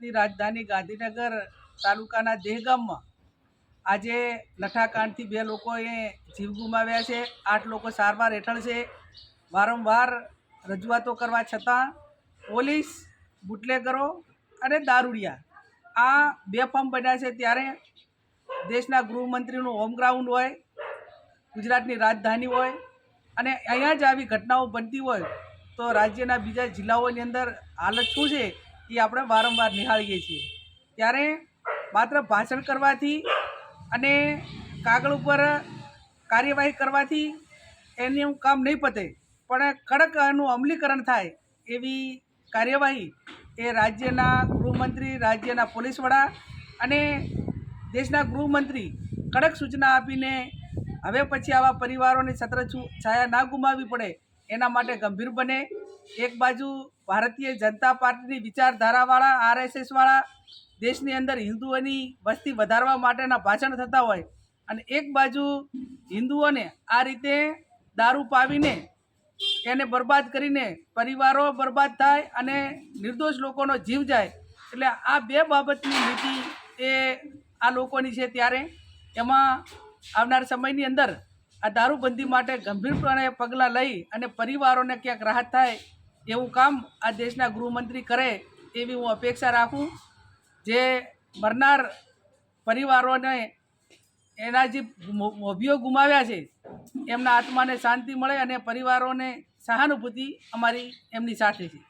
ગુજરાતની રાજધાની ગાંધીનગર તાલુકાના દેહગામમાં આજે લઠાકાંડથી બે લોકોએ જીવ ગુમાવ્યા છે, આઠ લોકો સારવાર હેઠળ છે. વારંવાર રજૂઆતો કરવા છતાં પોલીસ, બુટલેગરો અને દારૂડિયા આ બે ફોર્મ બન્યા છે. ત્યારે દેશના ગૃહમંત્રીનું હોમ ગ્રાઉન્ડ હોય, ગુજરાતની રાજધાની હોય અને અહીંયા જ આવી ઘટનાઓ બનતી હોય તો રાજ્યના બીજા જિલ્લાઓની અંદર હાલત શું છે? એ આપણે વારંવાર નિહાળીએ છીએ. ત્યારે માત્ર ભાષણ કરવાથી અને કાગળ ઉપર કાર્યવાહી કરવાથી એનું કામ નહીં પતે. પણ કડક એનું અમલીકરણ થાય એવી કાર્યવાહી એ રાજ્યના ગૃહમંત્રી, રાજ્યના પોલીસ વડા અને દેશના ગૃહમંત્રી કડક સૂચના આપીને હવે પછી આવા પરિવારોને છત્ર છાયા ના ગુમાવવી પડે એના માટે ગંભીર બને. એક બાજુ ભારતીય જનતા પાર્ટીની વિચારધારાવાળા, આરએસએસવાળા, દેશની અંદર હિન્દુઓની વસ્તી વધારવા માટેના ભાષણ થતા હોય અને એક બાજુ હિન્દુઓને આ રીતે દારૂ પાવીને એને બરબાદ કરીને પરિવારો બરબાદ થાય અને નિર્દોષ લોકોનો જીવ જાય, એટલે આ બે બાબતની નીતિ એ આ લોકોની છે ત્યારે. એમાં આવનાર સમયની અંદર આ દારૂબંધી માટે ગંભીરપણે પગલાં લઈ અને પરિવારોને ક્યાંક રાહત થાય એવું કામ આ દેશના ગૃહમંત્રી કરે એવી હું અપેક્ષા રાખું. જે મરનાર પરિવારોને એના જે મોભીઓ ગુમાવ્યા છે, એમના આત્માને શાંતિ મળે અને પરિવારોને સહાનુભૂતિ અમારી એમની સાથે છે.